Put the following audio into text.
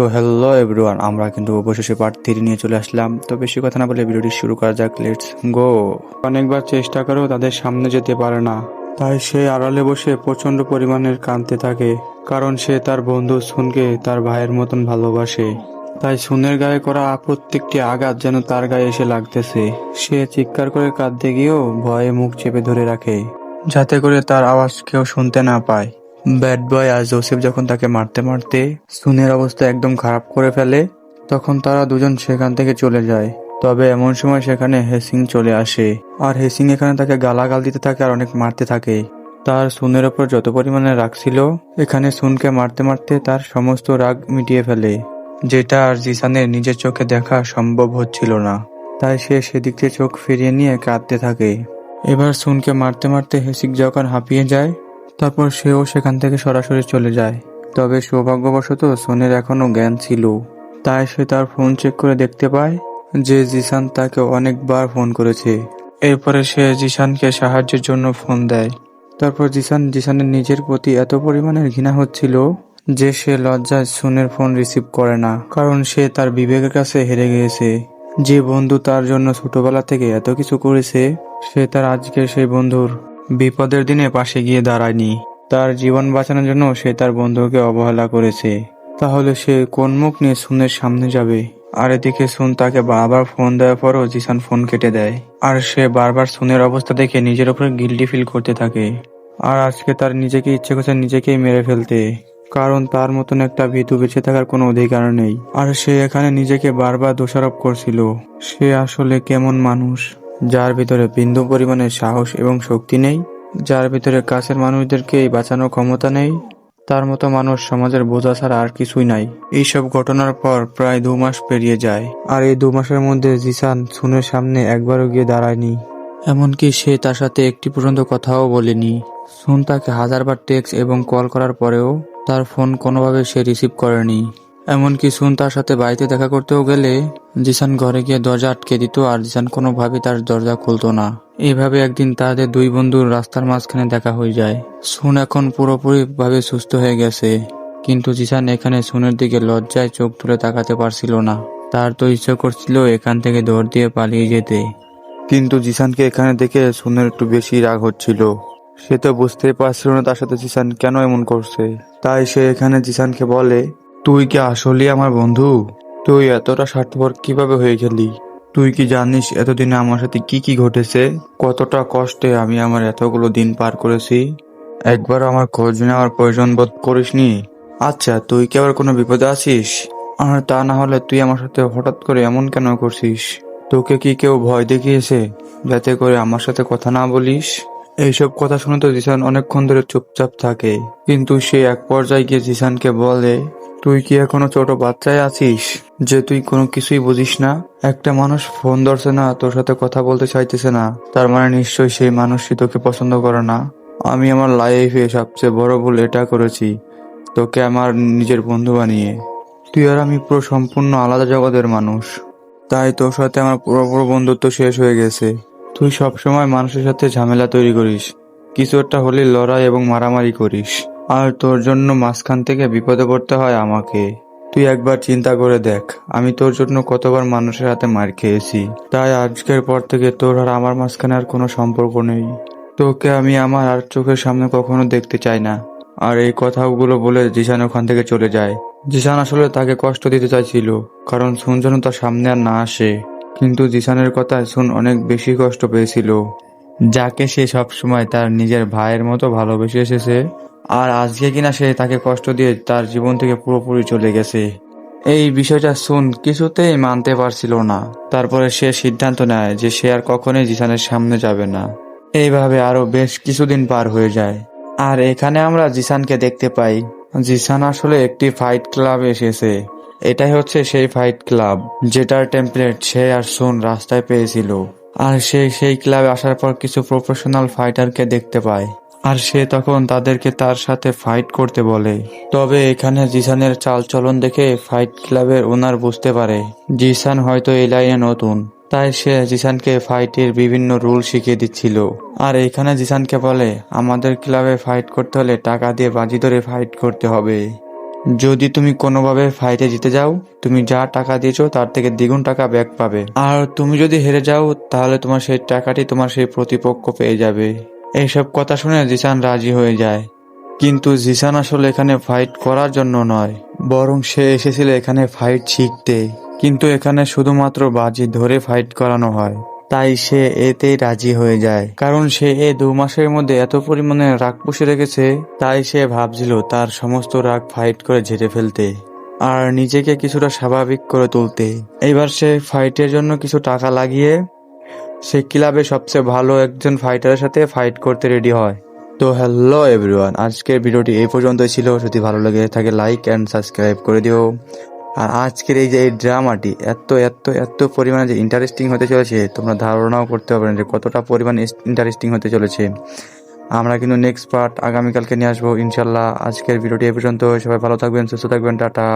তো hello everyone আমরা কিন্তু অবশেষে পার্ট থ্রি নিয়ে চলে আসলাম। তো বেশি কথা না বলে ভিডিওটি শুরু করা যাক লেটস গো অনেকবার চেষ্টা করেও তাদের সামনে যেতে পারে না। তাই সে আড়ালে বসে প্রচণ্ড পরিমাণের কাঁদতে থাকে, কারণ সে তার বন্ধু সুনকে তার ভাইয়ের মতন ভালোবাসে। তাই সুনের গায়ে করা প্রত্যেকটি আঘাত যেন তার গায়ে এসে লাগতেছে। সে চিৎকার করে কাঁদতে গিয়েও ভয়ে মুখ চেপে ধরে রাখে, যাতে করে তার আওয়াজ কেউ শুনতে না পায়। ব্যাড বয় আর জোসেফ যখন তাকে মারতে মারতে সুনের অবস্থা একদম খারাপ করে ফেলে, তখন তারা দুজন সেখান থেকে চলে যায়। তবে এমন সময় সেখানে হেসিং চলে আসে। আর হেসিং এখানে তাকে গালাগাল দিতে থাকে আর অনেক মারতে থাকে। তার সুনের ওপর যত পরিমাণে রাগ ছিল, এখানে সুনকে মারতে মারতে তার সমস্ত রাগ মিটিয়ে ফেলে, যেটা আর জিসানের নিজের চোখে দেখা সম্ভব হচ্ছিল না। তাই সে সেদিক থেকে চোখ ফিরিয়ে নিয়ে কাঁদতে থাকে। এবার সুনকে মারতে মারতে হেসিক যখন হাঁপিয়ে যায় তারপর সেও সেখান থেকে সরাসরি চলে যায়। তবে সৌভাগ্যবশত সোনের এখনও জ্ঞান ছিল। তাই সে তার ফোন চেক করে দেখতে পায় যে জিসান তাকে অনেকবার ফোন করেছে। এরপরে সে জিসানকে সাহায্যের জন্য ফোন দেয়। তারপর জিসান জিসানের নিজের প্রতি এত পরিমাণের ঘৃণা হচ্ছিল যে সে লজ্জায় সোনের ফোন রিসিভ করে না, কারণ সে তার বিবেকের কাছে হেরে গিয়েছে। যে বন্ধু তার জন্য ছোটবেলা থেকে এত কিছু করেছে, সে তার আজকে সেই বন্ধুর বিপদের দিনে পাশে গিয়ে দাঁড়ায়নি। তার জীবন বাঁচানোর জন্য সে তার বন্ধুকে অবহেলা করেছে। তাহলে সে কোন মুখ নিয়ে সুনের সামনে যাবে? আর এদিকে সুন তাকে বারবার ফোন দেওয়ার পরও জিসান ফোন কেটে দেয়। আর সে বারবার সুনের অবস্থা দেখে নিজের উপরে গিল্টি ফিল করতে থাকে। আর আজকে তার নিজেকে ইচ্ছে করছে নিজেকেই মেরে ফেলতে। কারণ তার মতন একটা ভীতু বেঁচে থাকার কোনো অধিকার নেই। আর সে এখানে নিজেকে বারবার দোষারোপ করছিল। সে আসলে কেমন মানুষ? যার ভিতরে বিন্দু পরিমাণের সাহস এবং শক্তি নেই, যার ভিতরে কাছের মানুষদেরকে বাঁচানোর ক্ষমতা নেই, তার মতো মানুষ সমাজের বোঝা ছাড়া আর কিছুই নাই। এইসব ঘটনার পর প্রায় দু মাস পেরিয়ে যায়, আর এই দু মাসের মধ্যে জিসান সুনের সামনে একবারও গিয়ে দাঁড়ায়নি। এমনকি সে তার সাথে একটি পর্যন্ত কথাও বলেনি। সুন তাকে হাজারবার টেক্সট এবং কল করার পরেও তার ফোন কোনোভাবে সে রিসিভ করেনি। এমনকি সুন তার সাথে বাড়িতে দেখা করতেও গেলে জিসান ঘরে গিয়ে দরজা আটকে দিত আর জিসান কোনোভাবে তার দরজা খুলতো না। এইভাবে একদিন তাদের দুই বন্ধুর রাস্তার মাঝখানে দেখা হয়ে যায়। সুন এখন পুরোপুরি ভাবে সুস্থ হয়ে গেছে, কিন্তু জিসান এখানে সুনের দিকে লজ্জায় চোখ তুলে তাকাতে পারছিল না। তার তো ইচ্ছে করছিল এখান থেকে দৌড় দিয়ে পালিয়ে যেতে। কিন্তু জিসানকে এখানে দেখে সুনের একটু বেশি রাগ হচ্ছিল। সে তো বুঝতেই পারছিল না তার সাথে জিসান কেন এমন করছে। তাই সে এখানে জিসানকে বলে তুই কি আসলে আমার বন্ধু? তুই এতটা স্বার্থপর কীভাবে হয়ে গেলি? তুই কি জানিস এতদিনে আমার সাথে কি কি ঘটেছে? কতটা কষ্টে আমি আমার এতগুলো দিন পার করেছি? একবার আমার খোঁজ নেওয়ার প্রয়োজন বোধ করিসনি? আচ্ছা তুই কি আবার কোনো বিপদে আছিস? আর তা না হলে তুই আমার সাথে হঠাৎ করে এমন কেন করছিস? তোকে কি কেউ ভয় দেখিয়েছে? যাতে করে আমার সাথে কথা না বলিস? এইসব কথা শুনে তো জিসান অনেকক্ষণ ধরে চুপচাপ থাকে। কিন্তু সে এক পর্যায়ে গিয়ে জিসানকে বলে তুই কি এখনও ছোট বাচ্চায় আছিস? যে তুই কোনো কিছুই বুঝিস না? একটা মানুষ ফোন ধরছে না, তোর সাথে কথা বলতে চাইতেছে না। তার মানে নিশ্চয়ই সেই মানুষটি তোকে পছন্দ করে না। আমি আমার লাইফে সবচেয়ে বড় ভুল এটা করেছি, তোকে আমার নিজের বন্ধু বানিয়ে। তুই আর আমি পুরো সম্পূর্ণ আলাদা জগতের মানুষ। তাই তোর সাথে আমার পুরোপুরো বন্ধুত্ব শেষ হয়ে গেছে। তুই সবসময় মানুষের সাথে ঝামেলা তৈরি করিস, কিছু একটা হলে লড়াই এবং মারামারি করিস। আর তোর জন্য মাঝখান থেকে বিপদে পড়তে হয় আমাকে। তুই একবার চিন্তা করে দেখ, আমি তোর জন্য কতবার মানুষের হাতে মার খেয়েছি। তাই আজকের পর থেকে তোর আর আমার মাঝখানে আর কোনো সম্পর্ক নেই। তোকে আমি আমার আর চোখের সামনে কখনো দেখতে চাই না। আর এই কথাগুলো বলে জিসান ওখান থেকে চলে যায়। জিসান আসলে তাকে কষ্ট দিতে চাইছিল, কারণ সুন যেন তার সামনে আর না আসে। কিন্তু জিসানের কথায় সুন অনেক বেশি কষ্ট পেয়েছিল। যাকে সে সবসময় তার নিজের ভাইয়ের মতো ভালোবেসে এসেছে আর আজকে কিনা সে তাকে কষ্ট দিয়ে তার জীবন থেকে পুরোপুরি চলে গেছে। এই বিষয়টা সুন কিছুতেই মানতে পারছিল না। তারপরে সে সিদ্ধান্ত নেয় যে সে আর কখনোই জিসানের সামনে যাবে না। এইভাবে আরও বেশ কিছুদিন পার হয়ে যায়। আর এখানে আমরা জিসানকে দেখতে পাই। জিসান আসলে একটি ফাইট ক্লাবে এসেছে। এটাই হচ্ছে সেই ফাইট ক্লাব যেটার টেমপ্লেট সে আর সুন রাস্তায় পেয়েছিল। আর সে সেই ক্লাবে আসার পর কিছু প্রফেশনাল ফাইটারকে দেখতে পায়। আর সে তখন তাদেরকে তার সাথে ফাইট করতে বলে। তবে এখানে জিসানের চালচলন দেখে ফাইট ক্লাবের ওনার বুঝতে পারে, জিসান হয়তো এই লাইনে নতুন। তাই সে জিসানকে ফাইটের বিভিন্ন রুল শিখিয়ে দিচ্ছিল। আর এখানে জিসানকে বলে, আমাদের ক্লাবে ফাইট করতে হলে টাকা দিয়ে বাজি ধরে ফাইট করতে হবে। যদি তুমি কোনোভাবে ফাইটে জিতে যাও, তুমি যা টাকা দিয়েছ তার থেকে দ্বিগুণ টাকা ব্যাক পাবে। আর তুমি যদি হেরে যাও, তাহলে তোমার সেই টাকাটি তোমার সেই প্রতিপক্ষ পেয়ে যাবে। এইসব কথা শুনে জিসান রাজি হয়ে যায়। কিন্তু জিসান আসলে এখানে ফাইট করার জন্য নয়, বরং সে এসেছিল এখানে ফাইট শিখতে। কিন্তু এখানে শুধুমাত্র বাজি ধরে ফাইট করানো হয়। তাই সে এতেই রাজি হয়ে যায়। কারণ সে এ দু মাসের মধ্যে এত পরিমাণে রাগ পুষে রেখেছে, তাই সে ভাবছিল তার সমস্ত রাগ ফাইট করে ঝেড়ে ফেলতে, আর নিজেকে কিছুটা স্বাভাবিক করে তুলতে। এবার সে ফাইটের জন্য কিছু টাকা লাগিয়ে সে ক্লাবে সবচেয়ে ভালো একজন ফাইটারের সাথে ফাইট করতে রেডি হয়। তো হ্যালো এভরিওয়ান আজকের ভিডিওটি এই পর্যন্তই ছিল। যদি ভালো লেগে থাকে লাইক অ্যান্ড সাবস্ক্রাইব করে দিও। আর আজকের এই যে এই ড্রামাটি এত এত এত পরিমাণে যে ইন্টারেস্টিং হতে চলেছে, তোমরা ধারণাও করতে পারবে না যে কতটা পরিমাণ ইন্টারেস্টিং হতে চলেছে। আমরা কিন্তু নেক্সট পার্ট আগামীকালকে নিয়ে আসব। ইনশাল্লাহ আজকের ভিডিওটি এ পর্যন্ত সবাই ভালো থাকবেন, সুস্থ থাকবেন, টাটা।